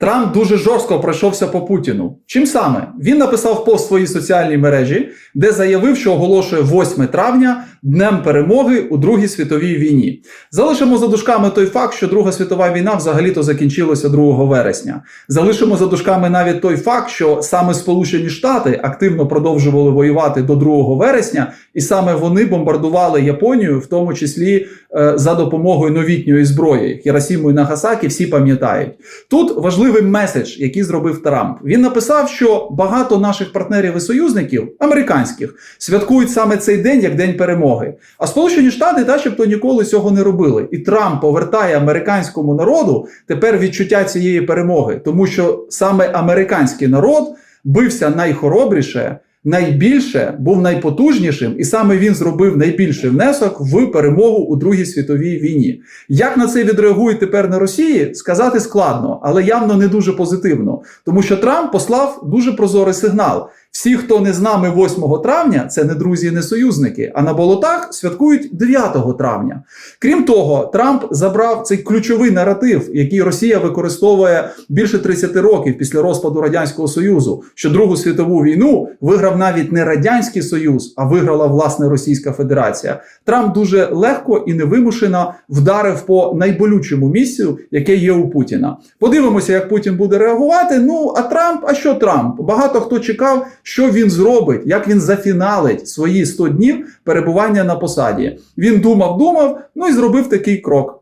Трамп дуже жорстко пройшовся по Путіну. Чим саме? Він написав пост в своїй соціальній мережі, де заявив, що оголошує 8 травня днем перемоги у Другій світовій війні. Залишимо за дужками той факт, що Друга світова війна взагалі-то закінчилася 2 вересня. Залишимо за дужками навіть той факт, що саме Сполучені Штати активно продовжували воювати до 2 вересня, і саме вони бомбардували Японію, в тому числі е, за допомогою новітньої зброї. Хіросіму і Нагасакі всі пам'ятають. Тут важливий меседж, який зробив Трамп. Він написав, що багато наших партнерів і союзників, американських, святкують саме цей день як день перемоги. А Сполучені Штати, начебто, ніколи цього не робили. І Трамп повертає американському народу тепер відчуття цієї перемоги, тому що саме американський народ бився найхоробріше. Найбільше був найпотужнішим, і саме він зробив найбільший внесок в перемогу у Другій світовій війні. Як на це відреагують тепер на Росії, сказати складно, але явно не дуже позитивно, тому що Трамп послав дуже прозорий сигнал. Всі, хто не з нами 8 травня, це не друзі, не союзники, а на болотах святкують 9 травня. Крім того, Трамп забрав цей ключовий наратив, який Росія використовує більше 30 років після розпаду радянського союзу, що Другу світову війну виграв навіть не радянський союз, а виграла власне Російська Федерація. Трамп дуже легко і невимушено вдарив по найболючому місцю, яке є у Путіна. Подивимося, як Путін буде реагувати. Ну а Трамп, а що Трамп? Багато хто чекав, що він зробить, як він зафіналить свої 100 днів перебування на посаді. Він думав, думав, ну і зробив такий крок.